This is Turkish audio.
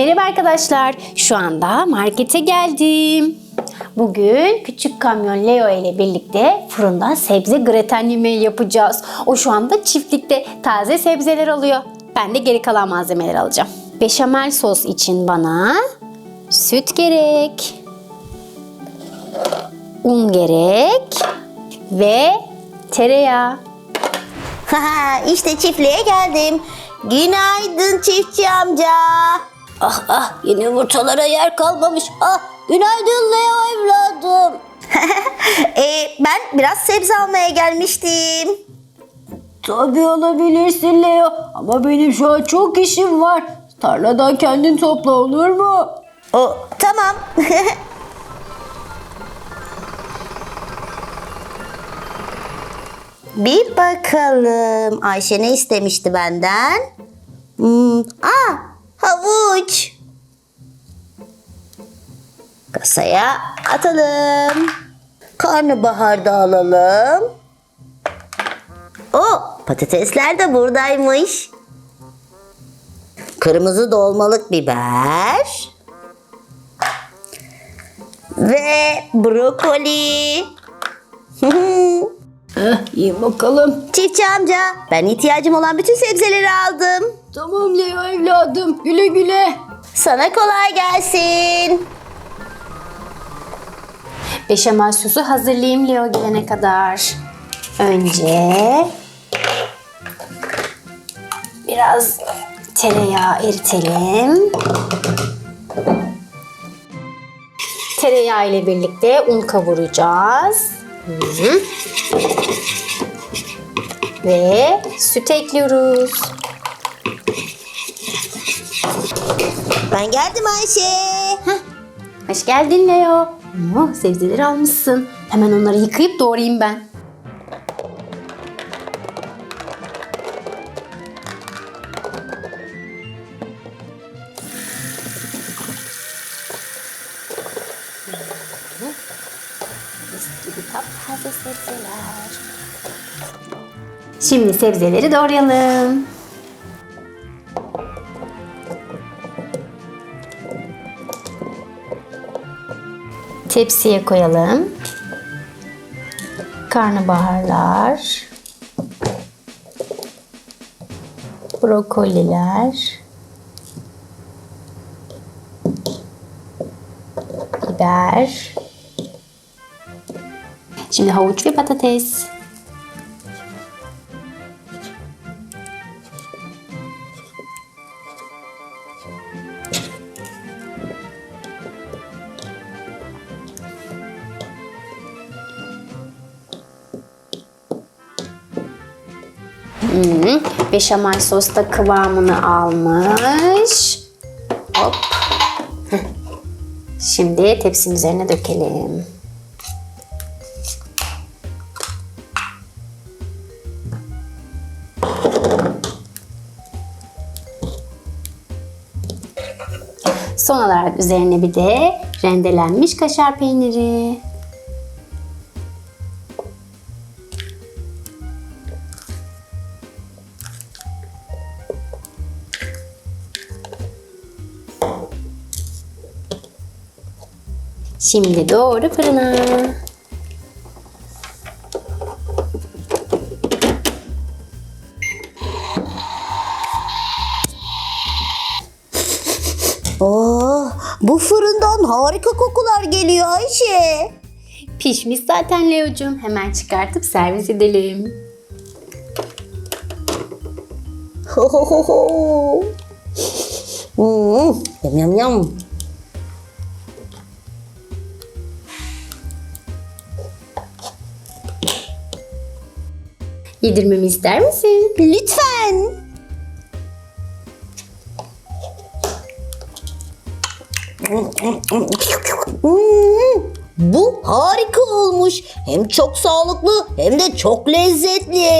Merhaba arkadaşlar. Şu anda markete geldim. Bugün küçük kamyon Leo ile birlikte fırında sebze greten yemeği yapacağız. O şu anda çiftlikte taze sebzeler alıyor. Ben de geri kalan malzemeleri alacağım. Beşamel sos için bana süt gerek, un gerek ve tereyağı. İşte çiftliğe geldim. Günaydın çiftçi amca. Ah ah yeni yumurtalara yer kalmamış. Ah günaydın Leo evladım. e, ben biraz sebze almaya gelmiştim. Tabii olabilirsin Leo ama benim şu an çok işim var. Tarladan kendin topla olur mu? O tamam. Bir bakalım. Ayşe ne istemişti benden? Hmm, aa, havuç. Kasaya atalım. Karnabahar da alalım. O patatesler de buradaymış. Kırmızı dolmalık biber. Ve brokoli. Eh, iyi bakalım. Çiftçi amca, ben ihtiyacım olan bütün sebzeleri aldım. Tamam Leo evladım güle güle. Sana kolay gelsin. Beşamel sosu hazırlayayım Leo gelene kadar. Önce biraz tereyağı eritelim. Tereyağı ile birlikte un kavuracağız. Hı. Ve süt ekliyoruz. Ben geldim Ayşe. Hoş geldin Leo. Oh, sebzeleri almışsın. Hemen onları yıkayıp doğrayayım ben. Şimdi sebzeleri doğrayalım. Tepsiye koyalım. Karnabaharlar. Brokoliler. Biber. Şimdi havuç ve patates. Hmm, beşamel sos da kıvamını almış. Hop. Şimdi tepsinin üzerine dökelim. Son olarak üzerine bir de rendelenmiş kaşar peyniri. Şimdi doğru fırına. Oh, bu fırından harika kokular geliyor Ayşe. Pişmiş zaten Leo'cum. Hemen çıkartıp servis edelim. Ho ho ho ho. Hmm, yum yum yum. Yedirmemi ister misin? Lütfen. Hmm, bu harika olmuş. Hem çok sağlıklı hem de çok lezzetli.